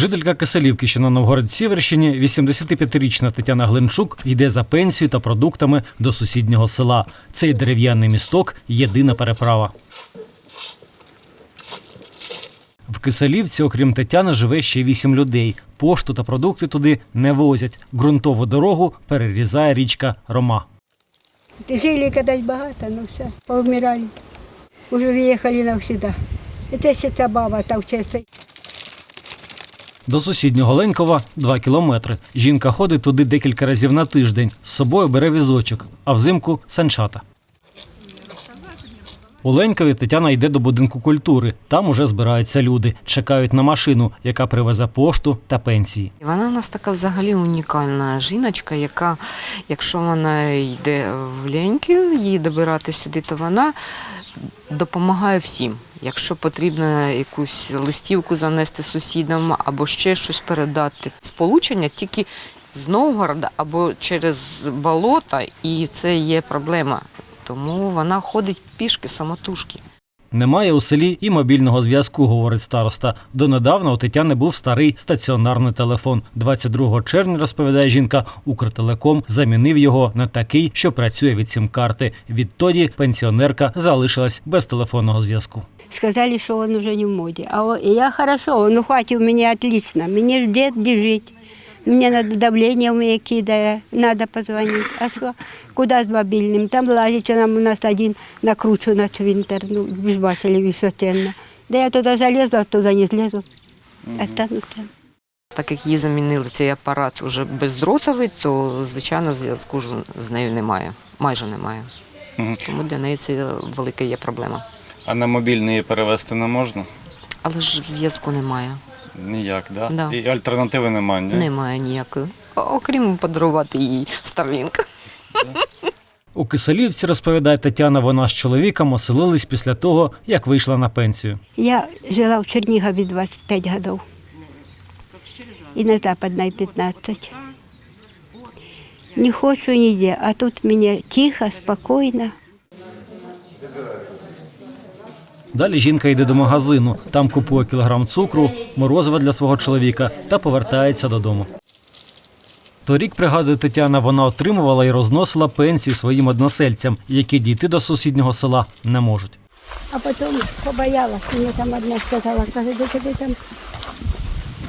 Жителька Киселівки, що на Новгород-Сіверщині, 85-річна Тетяна Гленчук йде за пенсією та продуктами до сусіднього села. Цей дерев'яний місток єдина переправа. В Киселівці, окрім Тетяни, живе ще вісім людей. Пошту та продукти туди не возять. Ґрунтову дорогу перерізає річка Рома. Жили когда багато, ну все, повмирали. Уже уехали навсегда. Это ще ця баба тавчеться. До сусіднього Ленькова два кілометри. Жінка ходить туди декілька разів на тиждень. З собою бере візочок, а взимку санчата. У Ленькові Тетяна йде до будинку культури. Там уже збираються люди, чекають на машину, яка привезе пошту та пенсії. Вона у нас така взагалі унікальна жіночка, яка, якщо вона йде в Леньків, її добирати сюди, то вона допомагає всім. Якщо потрібно якусь листівку занести сусідам або ще щось передати. Сполучення тільки з Новгорода або через болота, і це є проблема. Тому вона ходить пішки самотужки. Немає у селі і мобільного зв'язку, говорить староста. Донедавна у Тетяни був старий стаціонарний телефон. 22 червня, розповідає жінка, Укртелеком замінив його на такий, що працює від сім-карти. Відтоді пенсіонерка залишилась без телефонного зв'язку. Сказали, что он уже не в моде. А я хорошо, он ухватил меня отлично. Мне ж где жить. Мне надо давление у меня кидая, надо позвонить. А что, куда с мобильным? Там лазить, нам у нас один накручу на цвинтер, ну, вы ж бачили височенно. Да я туда залезу, а туда не злезу. Это, ну, це. Так як її замінили цей апарат уже бездротовий, то звичайно зв'язку ж з нею немає, майже немає. Мгм. Тому для неї це велика є проблема. А на мобільний її перевести не можна? Але ж зв'язку немає. Ніяк, да? Да. І альтернативи немає, ні? Немає ніякої. Окрім подарувати їй Старлінк. У Киселівці, розповідає Тетяна, вона з чоловіком оселились після того, як вийшла на пенсію. Я жила в Чернигове 25 годов. И на Западной 15. Не хочу нигде, а тут мне тихо, спокойно. Далі жінка йде до магазину, там купує кілограм цукру, морозива для свого чоловіка та повертається додому. Торік, пригадує Тетяна, вона отримувала і розносила пенсію своїм односельцям, які дійти до сусіднього села не можуть. А потом побоялась. Мне там одна сказала, каже, да тебе там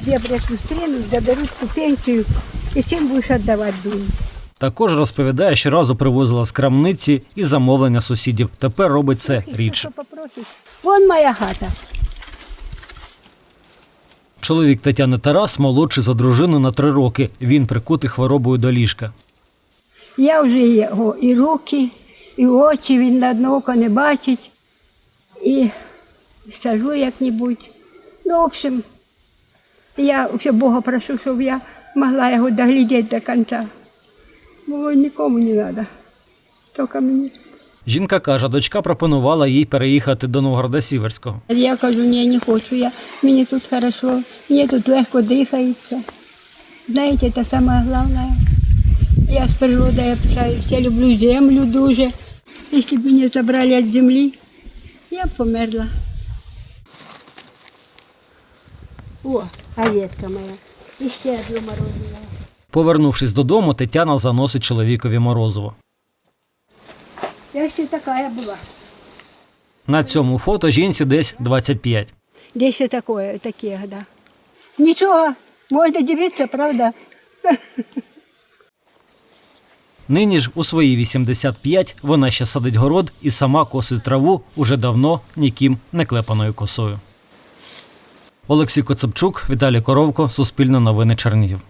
дебрят встренут, заберут ту пенсию, и чем будешь отдавать думаю. Також розповідає, що разу привозила з крамниці і замовлення сусідів. Тепер робить це рідше. Вон моя хата. Чоловік Тетяни Тарас молодший за дружину на три роки. Він прикутий хворобою до ліжка. Я вже його і руки, і очі він на одне око не бачить. І скажу як-небудь. Ну, в общем, я все Бога прошу, щоб я могла його доглядіти до кінця. Бо нікому не треба. Тільки мені. Жінка каже, дочка пропонувала їй переїхати до Новгорода Сіверського. Я кажу, ні, не хочу, я, мені тут хорошо, мені тут легко дихається. Знаєте, це саме головне. Я з природою общаюсь, я люблю землю дуже. Якщо б мене забрали від землі, я б померла. О, аєтка моя. І ще одну морозила. Повернувшись додому, Тетяна заносить чоловікові морозиво. Я ще така була. На цьому фото жінці десь 25. Де ще таке, такі, да. Нічого, можна дивитися, правда? Нині ж у свої 85 вона ще садить город і сама косить траву уже давно ніким не клепаною косою. Олексій Коцепчук, Віталій Коровко, Суспільне новини Чернігів.